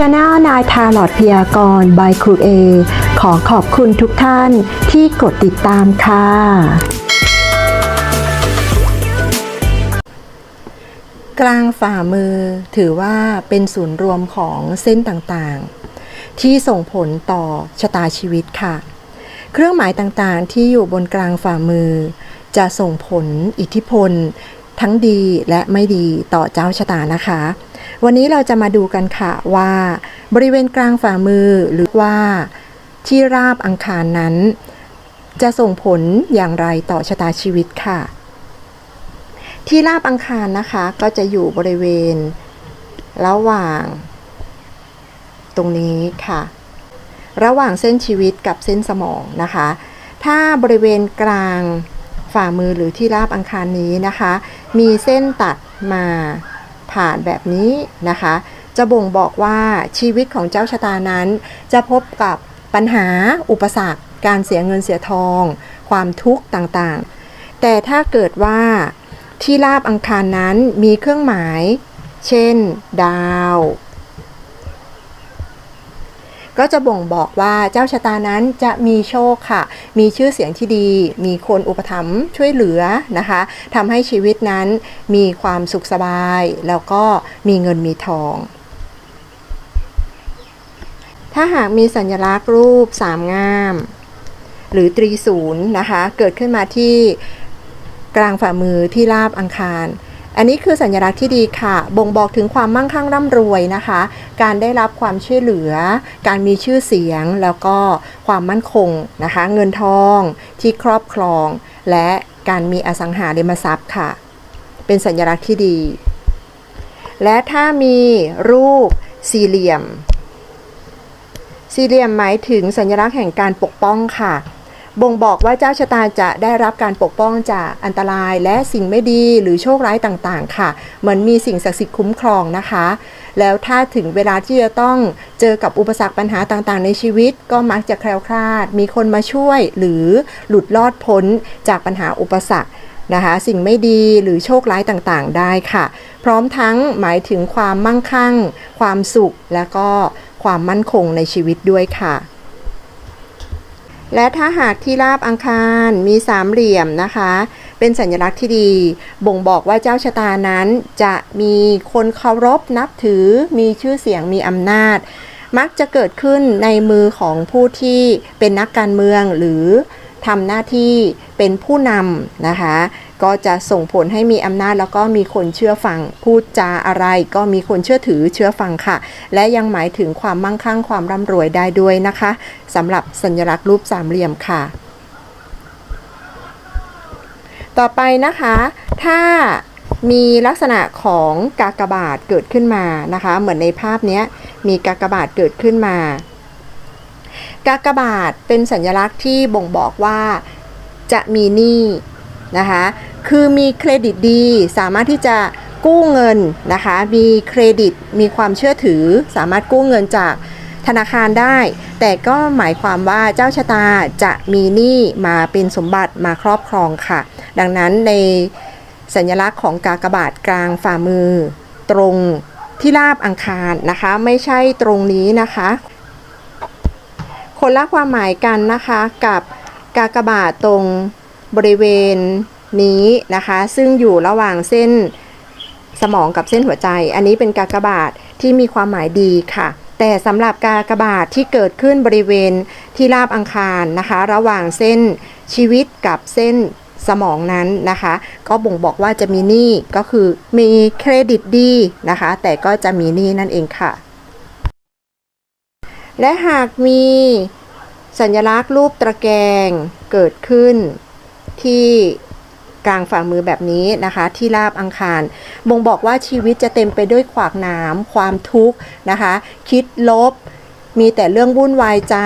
Channel นายทาลอดพยากรณ์บายครูเอขอขอบคุณทุกท่านที่กดติดตามค่ะ กลางฝ่ามือถือว่าเป็นศูนย์รวมของเส้นต่างๆ ที่ส่งผลต่อชะตาชีวิตค่ะ เครื่องหมายต่างๆ ที่อยู่บนกลางฝ่ามือ จะส่งผลอิทธิพล ทั้งดีและไม่ดีต่อเจ้าชะตานะคะ วันนี้เราจะมาดูกันค่ะว่า บริเวณกลางฝ่ามือหรือว่าที่ราบอังคารนั้น จะส่งผลอย่างไรต่อชะตาชีวิตค่ะ ที่ราบอังคารนะคะก็จะอยู่บริเวณระหว่าง ตรงนี้ค่ะ ระหว่างเส้นชีวิตกับเส้นสมองนะคะ ถ้าบริเวณกลางฝ่ามือหรือที่ราบอังคารนี้นะคะ มีเส้นตัดมา ผ่านแบบนี้นะคะ จะบ่งบอกว่าชีวิตของเจ้าชะตานั้น จะพบกับปัญหาอุปสรรค การเสียเงินเสียทอง ความทุกข์ต่างๆ แต่ถ้าเกิดว่าที่ลาบอังคารนั้นมีเครื่องหมาย เช่น ดาว ก็จะบ่งบอกว่าเจ้าชะตานั้นจะมีโชคค่ะ มีชื่อเสียงที่ดี มีคนอุปถัมภ์ช่วยเหลือนะคะทำให้ชีวิตนั้นมีความสุขสบาย แล้วก็มีเงินมีทองถ้าหากมีสัญลักษณ์รูปสามงาม หรือตรีศูนย์นะคะ เกิดขึ้นมาที่กลางฝ่ามือที่ราบอังคาร อันนี้คือสัญลักษณ์ที่ดีค่ะ บ่งบอกถึงความมั่งคั่งร่ำรวยนะคะ การได้รับความช่วยเหลือ การมีชื่อเสียง แล้วก็ความมั่นคงนะคะ เงินทองที่ครอบครอง และการมีอสังหาริมทรัพย์ค่ะ เป็นสัญลักษณ์ที่ดี และถ้ามีรูปสี่เหลี่ยม สี่เหลี่ยมหมายถึงสัญลักษณ์แห่งการปกป้องค่ะ บ่งบอกว่าเจ้าชะตาจะได้รับการปกป้องจากอันตรายและสิ่งไม่ดีหรือโชคร้ายต่างๆ ค่ะ เหมือนมีสิ่งศักดิ์สิทธิ์คุ้มครองนะคะ แล้วถ้าถึงเวลาที่จะต้องเจอกับอุปสรรคปัญหาต่างๆ ในชีวิต ก็มักจะแคล้วคลาด มีคนมาช่วยหรือหลุดรอดพ้นจากปัญหาอุปสรรคนะคะสิ่งไม่ดีหรือโชคร้ายต่างๆ ได้ค่ะ พร้อมทั้งหมายถึงความมั่งคั่ง ความสุข และก็ความมั่นคงในชีวิตด้วยค่ะ และถ้าหากที่ราบอังคารมีสามเหลี่ยมนะคะ เป็นสัญลักษณ์ที่ดี บ่งบอกว่าเจ้าชะตานั้นจะมีคนเคารพนับถือมีชื่อเสียงมีอำนาจ มักจะเกิดขึ้นในมือของผู้ที่เป็นนักการเมืองหรือทำหน้าที่เป็นผู้นำนะคะ ก็จะส่งผลให้มีอำนาจแล้วก็มีคนเชื่อฟังพูดจาอะไร ก็มีคนเชื่อถือเชื่อฟังค่ะ และยังหมายถึงความมั่งคั่งความร่ำรวยได้ด้วยนะคะสำหรับสัญลักษณ์รูปสามเหลี่ยมค่ะ ต่อไปนะคะ ถ้ามีลักษณะของกากบาทเกิดขึ้นมานะคะ เหมือนในภาพนี้มีกากบาทเกิดขึ้นมา กากบาทเป็นสัญลักษณ์ที่บ่งบอกว่าจะมีหนี้ นะคะ คือมีเครดิตดี สามารถที่จะกู้เงินนะคะ มีเครดิต มีความเชื่อถือ สามารถกู้เงินจากธนาคารได้ แต่ก็หมายความว่าเจ้าชะตาจะมีหนี้มาเป็นสมบัติมาครอบครองค่ะ ดังนั้นในสัญลักษณ์ของกากบาทกลางฝ่ามือ ตรงที่ราบอังคารนะคะ ไม่ใช่ตรงนี้นะคะ คนละความหมายกันนะคะกับกากบาทตรง บริเวณนี้นะคะ ซึ่งอยู่ระหว่างเส้นสมองกับเส้นหัวใจ อันนี้เป็นกากบาทที่มีความหมายดีค่ะ แต่สำหรับกากบาทที่เกิดขึ้นบริเวณที่ราบอังคารนะคะ ระหว่างเส้นชีวิตกับเส้นสมองนั้นนะคะ ก็บ่งบอกว่าจะมีหนี้ก็คือมีเครดิตดีนะคะ แต่ก็จะมีหนี้นั่นเองค่ะ และหากมีสัญลักษณ์รูปตะแกรงเกิดขึ้น ที่กลางฝ่ามือแบบนี้นะคะ ที่ราบอังคาร บ่งบอกว่าชีวิตจะเต็มไปด้วยขวากหนาม ความทุกข์นะคะ คิดลบมีแต่เรื่องวุ่นวายใจ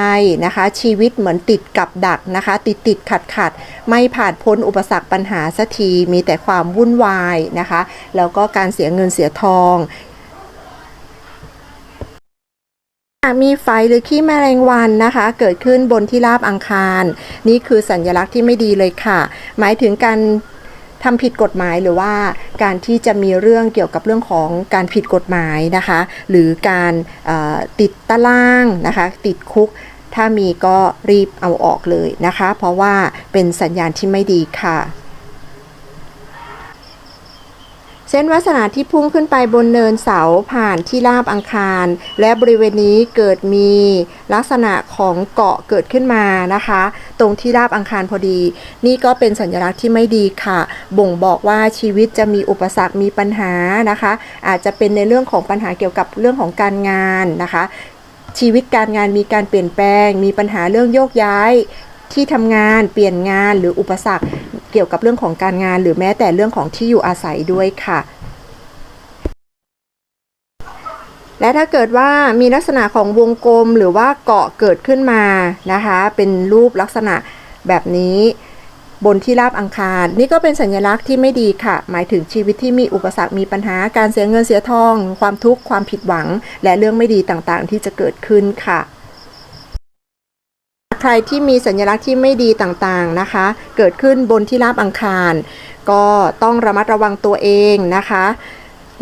นะคะ ชีวิตเหมือนติดกับดักนะคะ ติดติดขัดขัดไม่ผ่านพ้นอุปสรรคปัญหาสักทีมีแต่ความวุ่นวายนะคะ แล้วก็การเสียเงินเสียทอง หากมีไฟหรือขี้แมลงวันนะคะ เกิดขึ้นบนที่ราบอังคาร นี่คือสัญลักษณ์ที่ไม่ดีเลยค่ะ หมายถึงการทำผิดกฎหมายหรือว่าการที่จะมีเรื่องเกี่ยวกับเรื่องของการผิดกฎหมายนะคะ หรือการติดตารางนะคะ ติดคุก ถ้ามีก็รีบเอาออกเลยนะคะ เพราะว่าเป็นสัญญาณที่ไม่ดีค่ะ เส้นวาสนาที่พุ่งขึ้นไปบนเนินเสาผ่านที่ราบอังคาร และบริเวณนี้เกิดมีลักษณะของเกาะเกิดขึ้นมานะคะ ตรงที่ราบอังคารพอดี นี่ก็เป็นสัญลักษณ์ที่ไม่ดีค่ะ บ่งบอกว่าชีวิตจะมีอุปสรรคมีปัญหานะคะ อาจจะเป็นในเรื่องของปัญหาเกี่ยวกับเรื่องของการงานนะคะ ชีวิตการงานมีการเปลี่ยนแปลง มีปัญหาเรื่องโยกย้ายที่ทำงานเปลี่ยนงานหรืออุปสรรค เกี่ยวกับเรื่องของการงาน หรือแม้แต่เรื่องของที่อยู่อาศัยด้วยค่ะ และถ้าเกิดว่ามีลักษณะของวงกลมหรือว่าเกาะเกิดขึ้นมานะคะ เป็นรูปลักษณะแบบนี้บนที่ราบอังคาร นี่ก็เป็นสัญลักษณ์ที่ไม่ดีค่ะ หมายถึงชีวิตที่มีอุปสรรคมีปัญหาการเสียเงินเสียทอง ความทุกข์ความผิดหวัง และเรื่องไม่ดีต่างๆ ที่จะเกิดขึ้นค่ะ ใครที่มีสัญลักษณ์ที่ไม่ดีต่างๆนะคะ เกิดขึ้นบนที่ราบอังคาร ก็ต้องระมัดระวังตัวเองนะคะ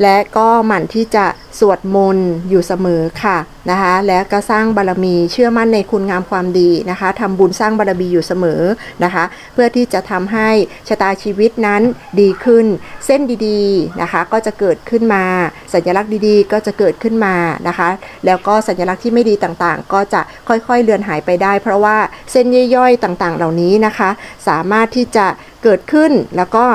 และก็หมั่นที่จะสวดมนต์อยู่เสมอค่ะนะคะ และก็สร้างบารมีเชื่อมั่นในคุณงามความดีนะคะทำบุญสร้างบารมีอยู่เสมอนะคะ เพื่อที่จะทำให้ชะตาชีวิตนั้นดีขึ้น เส้นดีๆนะคะ ก็จะเกิดขึ้นมา สัญลักษณ์ดีๆ ก็จะเกิดขึ้นมานะคะ แล้วก็สัญลักษณ์ที่ไม่ดีต่างๆ ก็จะค่อยๆเลือนหายไปได้ เพราะว่าเส้นย่อยๆต่างๆ เหล่านี้นะคะ สามารถที่จะเกิดขึ้นแล้วก็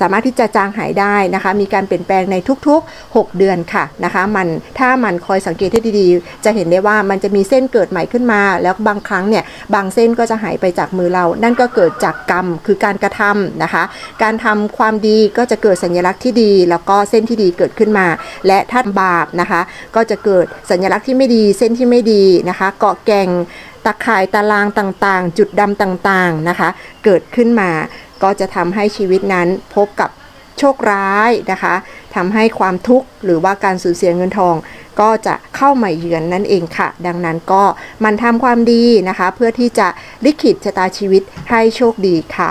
สามารถที่จะจางหายได้นะคะ มีการเปลี่ยนแปลงในทุกๆ 6 เดือนค่ะนะคะ มันถ้ามันคอยสังเกตให้ดีๆ จะเห็นได้ว่ามันจะมีเส้นเกิดใหม่ขึ้นมา แล้วบางครั้งเนี่ยบางเส้นก็จะหายไปจากมือเรา นั่นก็เกิดจากกรรมคือการกระทำนะคะ การทำความดีก็จะเกิดสัญลักษณ์ที่ดี แล้วก็เส้นที่ดีเกิดขึ้นมา และถ้าบาปนะคะ ก็จะเกิดสัญลักษณ์ที่ไม่ดี เส้นที่ไม่ดีนะคะ เกาะแกงตะข่ายตารางต่างๆ จุดดำต่างๆนะคะ เกิดขึ้นมา ก็จะทำให้ชีวิตนั้นพบกับโชคร้ายนะคะทำให้ความทุกข์หรือว่าการสูญเสียเงินทอง ก็จะเข้ามาเยือนนั่นเองค่ะ ดังนั้นก็มันทำความดีนะคะ เพื่อที่จะลิขิตชะตาชีวิตให้โชคดีค่ะ